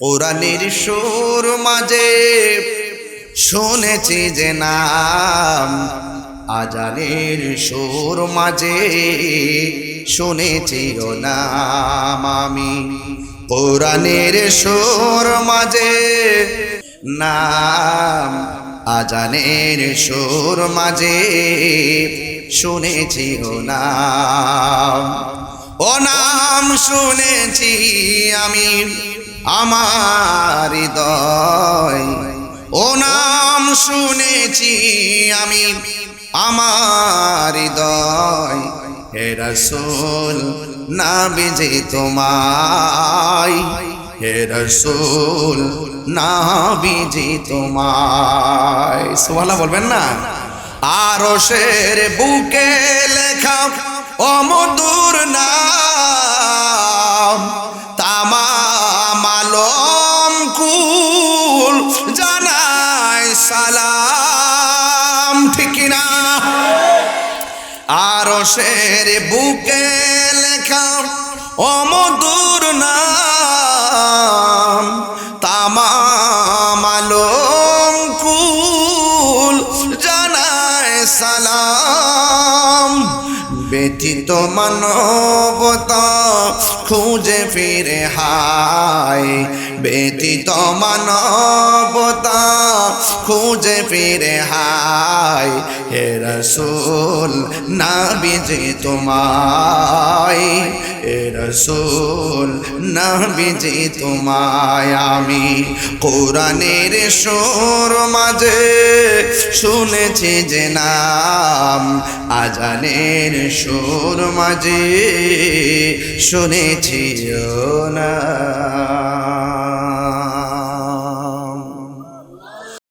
কোরআনের সুর মাঝে শুনেছি যে নাম, আজানের সুর মাঝে শুনেছি ও নাম আমি। কোরআনের সুর মাঝে নাম, আজানের সুর মাঝে শুনেছি ও নাম। ও নাম শুনেছি আমি। আমার হৃদয়। ও নাম শুনেছি আমি, আমার হৃদয়। হে রসুল না বিজে তোমায়। হে রসুল না বিজে তোমায়। সুবহানাল্লাহ বলবেন না? আরও শের বুকে লেখা অমধুর নাম সালাম, ঠিক না আরও শের বুকে লেখা অমধুর নাম, তামাম কুল জানায় সালাম। ব্যতীত মানবতা খুঁজে ফিরে হায় ব্যতীত মানবতা খুঁজে ফিরে হাই হে রসুল না বিজে তোমায়। হে রসুল না বিজে তোমায়। আমি কোরআনের সুর মাঝে শুনেছি যে নাম, আজানের সুর মাঝে শুনেছি না